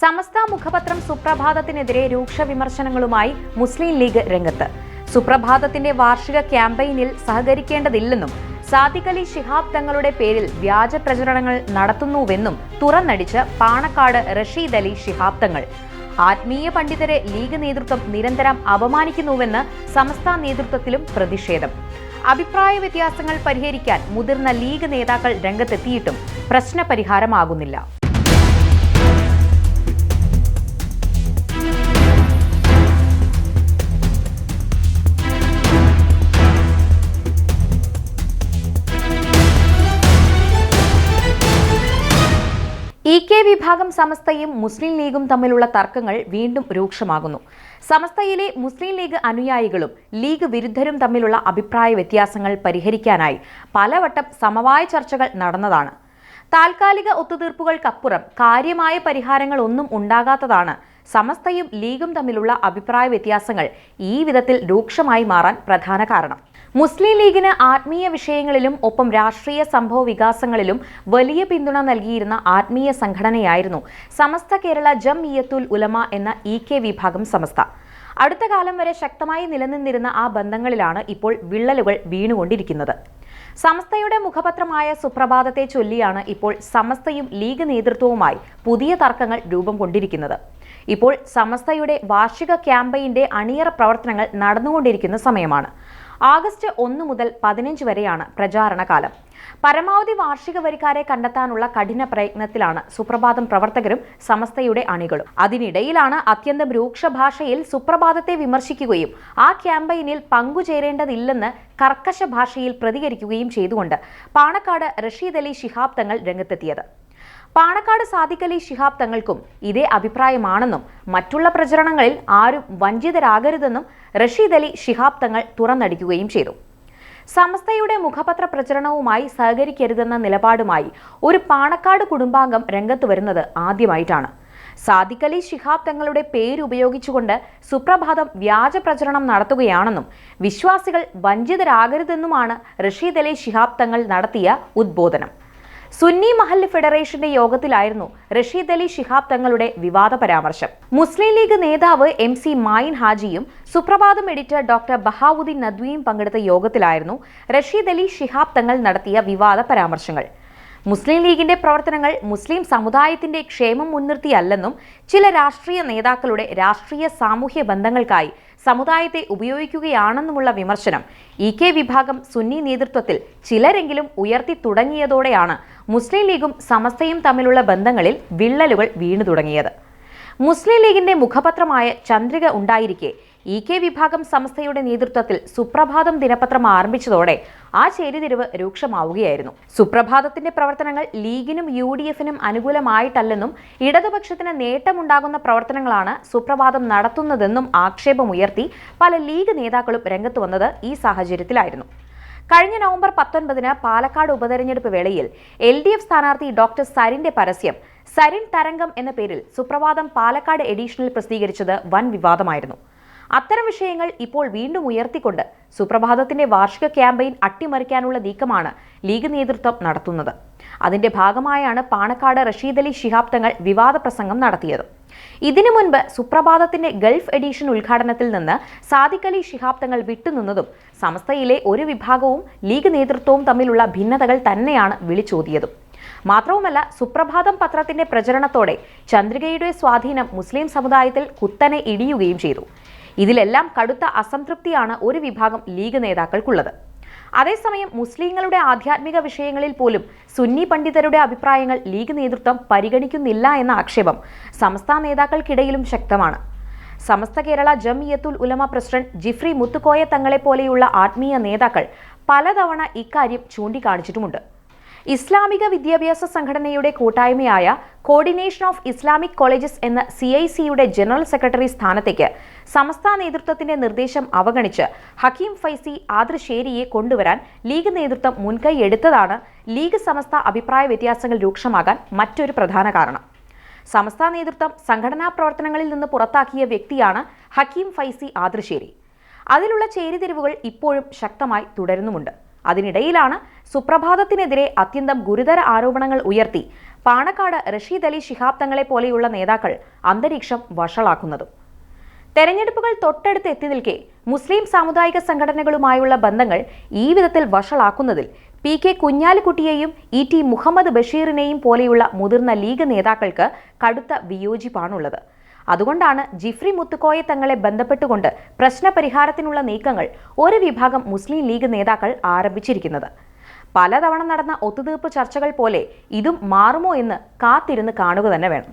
സമസ്ത മുഖപത്രം സുപ്രഭാതത്തിനെതിരെ രൂക്ഷ വിമർശനങ്ങളുമായി മുസ്ലിം ലീഗ് രംഗത്ത്. സുപ്രഭാതത്തിന്റെ വാർഷിക ക്യാമ്പയിനിൽ സഹകരിക്കേണ്ടതില്ലെന്നും സാദിഖ് അലി ശിഹാബ് തങ്ങളുടെ പേരിൽ വ്യാജ പ്രചരണങ്ങൾ നടത്തുന്നുവെന്നും തുറന്നടിച്ച് പാണക്കാട് റഷീദ് അലി ശിഹാബ് തങ്ങൾ. ആത്മീയ പണ്ഡിതരെ ലീഗ് നേതൃത്വം നിരന്തരം അപമാനിക്കുന്നുവെന്ന് സമസ്ത നേതൃത്വത്തിലും പ്രതിഷേധം. അഭിപ്രായ വ്യത്യാസങ്ങൾ പരിഹരിക്കാൻ മുതിർന്ന ലീഗ് നേതാക്കൾ രംഗത്തെത്തിയിട്ടും പ്രശ്നപരിഹാരമാകുന്നില്ല. കെ വിഭാഗം സമസ്തയും മുസ്ലിം ലീഗും തമ്മിലുള്ള തർക്കങ്ങൾ വീണ്ടും രൂക്ഷമാകുന്നു. സമസ്തയിലെ മുസ്ലിം ലീഗ് അനുയായികളും ലീഗ് വിരുദ്ധരും തമ്മിലുള്ള അഭിപ്രായ വ്യത്യാസങ്ങൾ പരിഹരിക്കാനായി പലവട്ടം സമവായ ചർച്ചകൾ നടന്നതാണ്. താൽക്കാലിക ഒത്തുതീർപ്പുകൾക്കപ്പുറം കാര്യമായ പരിഹാരങ്ങളൊന്നും ഉണ്ടാകാത്തതാണ് സമസ്തയും ലീഗും തമ്മിലുള്ള അഭിപ്രായ വ്യത്യാസങ്ങൾ ഈ വിധത്തിൽ രൂക്ഷമായി മാറാൻ പ്രധാന കാരണം. മുസ്ലിം ലീഗിന് ആത്മീയ വിഷയങ്ങളിലും ഒപ്പം രാഷ്ട്രീയ സംഭവ വികാസങ്ങളിലും വലിയ പിന്തുണ നൽകിയിരുന്ന ആത്മീയ സംഘടനയായിരുന്നു സമസ്ത കേരള ജംഇയത്തുൽ ഉലമ എന്ന ഇ കെ വിഭാഗം സമസ്ത. അടുത്ത കാലം വരെ ശക്തമായി നിലനിന്നിരുന്ന ആ ബന്ധങ്ങളിലാണ് ഇപ്പോൾ വിള്ളലുകൾ വീണുകൊണ്ടിരിക്കുന്നത്. സമസ്തയുടെ മുഖപത്രമായ സുപ്രഭാതത്തെ ചൊല്ലിയാണ് ഇപ്പോൾ സമസ്തയും ലീഗ് നേതൃത്വവുമായി പുതിയ തർക്കങ്ങൾ രൂപം കൊണ്ടിരിക്കുന്നത്. ഇപ്പോൾ സമസ്തയുടെ വാർഷിക ക്യാമ്പയിന്റെ അണിയറ പ്രവർത്തനങ്ങൾ നടന്നുകൊണ്ടിരിക്കുന്ന സമയമാണ്. ആഗസ്റ്റ് ഒന്ന് മുതൽ പതിനഞ്ച് വരെയാണ് പ്രചാരണ കാലം. പരമാവധി വാർഷിക വരിക്കാരെ കണ്ടെത്താനുള്ള കഠിന പ്രയത്നത്തിലാണ് സുപ്രഭാതം പ്രവർത്തകരും സമസ്തയുടെ അണികളും. അതിനിടയിലാണ് അത്യന്തം രൂക്ഷ ഭാഷയിൽ സുപ്രഭാതത്തെ വിമർശിക്കുകയും ആ ക്യാമ്പയിനിൽ പങ്കുചേരേണ്ടതില്ലെന്ന് കർക്കശ ഭാഷയിൽ പ്രതികരിക്കുകയും ചെയ്തുകൊണ്ട് പാണക്കാട് റഷീദ് അലി ശിഹാബ് തങ്ങൾ രംഗത്തെത്തിയത്. പാണക്കാട് സാദിഖലി ശിഹാബ് തങ്ങൾക്കും ഇതേ അഭിപ്രായമാണെന്നും മറ്റുള്ള പ്രചരണങ്ങളിൽ ആരും വഞ്ചിതരാകരുതെന്നും റഷീദ് അലി ശിഹാബ് തങ്ങൾ തുറന്നടിക്കുകയും ചെയ്തു. സമസ്തയുടെ മുഖപത്ര പ്രചരണവുമായി സഹകരിക്കരുതെന്ന നിലപാടുമായി ഒരു പാണക്കാട് കുടുംബാംഗം രംഗത്ത് വരുന്നത് ആദ്യമായിട്ടാണ്. സാദിഖലി ശിഹാബ് തങ്ങളുടെ പേരുപയോഗിച്ചുകൊണ്ട് സുപ്രഭാതം വ്യാജ പ്രചരണം നടത്തുകയാണെന്നും വിശ്വാസികൾ വഞ്ചിതരാകരുതെന്നുമാണ് റഷീദ് അലി ശിഹാബ് തങ്ങൾ നടത്തിയ ഉദ്ബോധനം. സുന്നി മഹല്ല് ഫെഡറേഷന്റെ യോഗത്തിലായിരുന്നു റഷീദ് അലി ഷിഹാബ് തങ്ങളുടെ വിവാദ പരാമർശം. മുസ്ലിം ലീഗ് നേതാവ് എം സി മായിൻ ഹാജിയും സുപ്രഭാതം എഡിറ്റർ ഡോക്ടർ ബഹാവുദ്ദീൻ നദ്വിയും പങ്കെടുത്ത യോഗത്തിലായിരുന്നു റഷീദ് അലി ഷിഹാബ് തങ്ങൾ നടത്തിയ വിവാദ പരാമർശങ്ങൾ. മുസ്ലിം ലീഗിന്റെ പ്രവർത്തനങ്ങൾ മുസ്ലിം സമുദായത്തിന്റെ ക്ഷേമം മുൻനിർത്തിയല്ലെന്നും ചില രാഷ്ട്രീയ നേതാക്കളുടെ രാഷ്ട്രീയ സാമൂഹ്യ ബന്ധങ്ങൾക്കായി സമുദായത്തെ ഉപയോഗിക്കുകയാണെന്നുമുള്ള വിമർശനം ഇ കെ വിഭാഗം സുന്നി നേതൃത്വത്തിൽ ചിലരെങ്കിലും ഉയർത്തി തുടങ്ങിയതോടെയാണ് മുസ്ലിം ലീഗും സമസ്തയും തമ്മിലുള്ള ബന്ധങ്ങളിൽ വിള്ളലുകൾ വീണു തുടങ്ങിയത് മുസ്ലിം ലീഗിന്റെ മുഖപത്രമായ ചന്ദ്രിക ഉണ്ടായിരിക്കെ. ഇ കെ വിഭാഗം സംസ്ഥയുടെ നേതൃത്വത്തിൽ സുപ്രഭാതം ദിനപത്രം ആരംഭിച്ചതോടെ ആ ചേരിതിരിവ് രൂക്ഷമാവുകയായിരുന്നു. സുപ്രഭാതത്തിന്റെ പ്രവർത്തനങ്ങൾ ലീഗിനും യു ഡി എഫിനും അനുകൂലമായിട്ടല്ലെന്നും ഇടതുപക്ഷത്തിന് നേട്ടമുണ്ടാകുന്ന പ്രവർത്തനങ്ങളാണ് സുപ്രഭാതം നടത്തുന്നതെന്നും ആക്ഷേപമുയർത്തി പല ലീഗ് നേതാക്കളും രംഗത്ത് വന്നത് ഈ സാഹചര്യത്തിലായിരുന്നു. കഴിഞ്ഞ നവംബർ പത്തൊൻപതിന് പാലക്കാട് ഉപതെരഞ്ഞെടുപ്പ് വേളയിൽ എൽ ഡി എഫ് സ്ഥാനാർത്ഥി ഡോക്ടർ സരിന്റെ പരസ്യം സരിൻ തരംഗം എന്ന പേരിൽ സുപ്രഭാതം പാലക്കാട് എഡീഷനിൽ പ്രസിദ്ധീകരിച്ചത് വൻ വിവാദമായിരുന്നു. അത്തരം വിഷയങ്ങൾ ഇപ്പോൾ വീണ്ടും ഉയർത്തിക്കൊണ്ട് സുപ്രഭാതത്തിന്റെ വാർഷിക ക്യാമ്പയിൻ അട്ടിമറിക്കാനുള്ള നീക്കമാണ് ലീഗ് നേതൃത്വം നടത്തുന്നത്. അതിന്റെ ഭാഗമായാണ് പാണക്കാട് റഷീദ് അലി ശിഹാബ് തങ്ങൾ വിവാദ പ്രസംഗം നടത്തിയത്. ഇതിനു മുൻപ് സുപ്രഭാതത്തിന്റെ ഗൾഫ് എഡീഷൻ ഉദ്ഘാടനത്തിൽ നിന്ന് സാദിഖ് അലി ശിഹാബ് തങ്ങൾ വിട്ടുനിന്നതും സംസ്ഥയിലെ ഒരു വിഭാഗവും ലീഗ് നേതൃത്വവും തമ്മിലുള്ള ഭിന്നതകൾ തന്നെയാണ് വിളിച്ചോതിയതും. മാത്രവുമല്ല സുപ്രഭാതം പത്രത്തിന്റെ പ്രചരണത്തോടെ ചന്ദ്രികയുടെ സ്വാധീനം മുസ്ലിം സമുദായത്തിൽ കുത്തനെ ഇടിയുകയും ചെയ്തു. ഇതിലെല്ലാം കടുത്ത അസംതൃപ്തിയാണ് ഒരു വിഭാഗം ലീഗ് നേതാക്കൾക്കുള്ളത്. അതേസമയം മുസ്ലിങ്ങളുടെ ആധ്യാത്മിക വിഷയങ്ങളിൽ പോലും സുന്നി പണ്ഡിതരുടെ അഭിപ്രായങ്ങൾ ലീഗ് നേതൃത്വം പരിഗണിക്കുന്നില്ല എന്ന ആക്ഷേപം സംസ്ഥാന നേതാക്കൾക്കിടയിലും ശക്തമാണ്. സമസ്ത കേരള ജംഇയത്തുൽ ഉലമ പ്രസിഡന്റ് ജിഫ്രി മുത്തുക്കോയ തങ്ങളെ പോലെയുള്ള ആത്മീയ നേതാക്കൾ പലതവണ ഇക്കാര്യം ചൂണ്ടിക്കാണിച്ചിട്ടുമുണ്ട്. ഇസ്ലാമിക വിദ്യാഭ്യാസ സംഘടനയുടെ കൂട്ടായ്മയായ കോർഡിനേഷൻ ഓഫ് ഇസ്ലാമിക് കോളേജസ് എന്ന സി ഐ സിയുടെ ജനറൽ സെക്രട്ടറി സ്ഥാനത്തേക്ക് സമസ്ത നേതൃത്വത്തിന്റെ നിർദ്ദേശം അവഗണിച്ച് ഹക്കീം ഫൈസി ആദർശേരിയെ കൊണ്ടുവരാൻ ലീഗ് നേതൃത്വം മുൻകൈ എടുത്തതാണ് ലീഗ് സമസ്ത അഭിപ്രായ വ്യത്യാസങ്ങൾ രൂക്ഷമാകാൻ മറ്റൊരു പ്രധാന കാരണം. സമസ്ത നേതൃത്വം സംഘടനാ പ്രവർത്തനങ്ങളിൽ നിന്ന് പുറത്താക്കിയ വ്യക്തിയാണ് ഹക്കീം ഫൈസി ആദർശേരി അതിലുള്ള ചേരിതിരിവുകൾ ഇപ്പോഴും ശക്തമായി തുടരുന്നുമുണ്ട്. അതിനിടയിലാണ് സുപ്രഭാതത്തിനെതിരെ അത്യന്തം ഗുരുതര ആരോപണങ്ങൾ ഉയർത്തി. പാണക്കാട് റഷീദ് അലി ശിഹാബ് തങ്ങളെ പോലെയുള്ള നേതാക്കൾ അന്തരീക്ഷം വഷളാക്കുന്നത്. തെരഞ്ഞെടുപ്പുകൾ തൊട്ടടുത്ത് എത്തി നിൽക്കെ മുസ്ലിം സാമുദായിക സംഘടനകളുമായുള്ള ബന്ധങ്ങൾ ഈ വിധത്തിൽ വഷളാക്കുന്നതിൽ പി കെ കുഞ്ഞാലിക്കുട്ടിയെയും ഇ ടി മുഹമ്മദ് ബഷീറിനെയും പോലെയുള്ള മുതിർന്ന ലീഗ് നേതാക്കൾക്ക് കടുത്ത വിയോജിപ്പാണുള്ളത്. അതുകൊണ്ടാണ് ജിഫ്രി മുത്തുക്കോയെ തങ്ങളെ ബന്ധപ്പെട്ടുകൊണ്ട് പ്രശ്നപരിഹാരത്തിനുള്ള നീക്കങ്ങൾ ഒരു വിഭാഗം മുസ്ലിം ലീഗ് നേതാക്കൾ ആരംഭിച്ചിരിക്കുന്നത്. പലതവണ നടന്ന ഒത്തുതീർപ്പ് ചർച്ചകൾ പോലെ ഇതും മാറുമോ എന്ന് കാത്തിരുന്ന് കാണുക തന്നെ വേണം.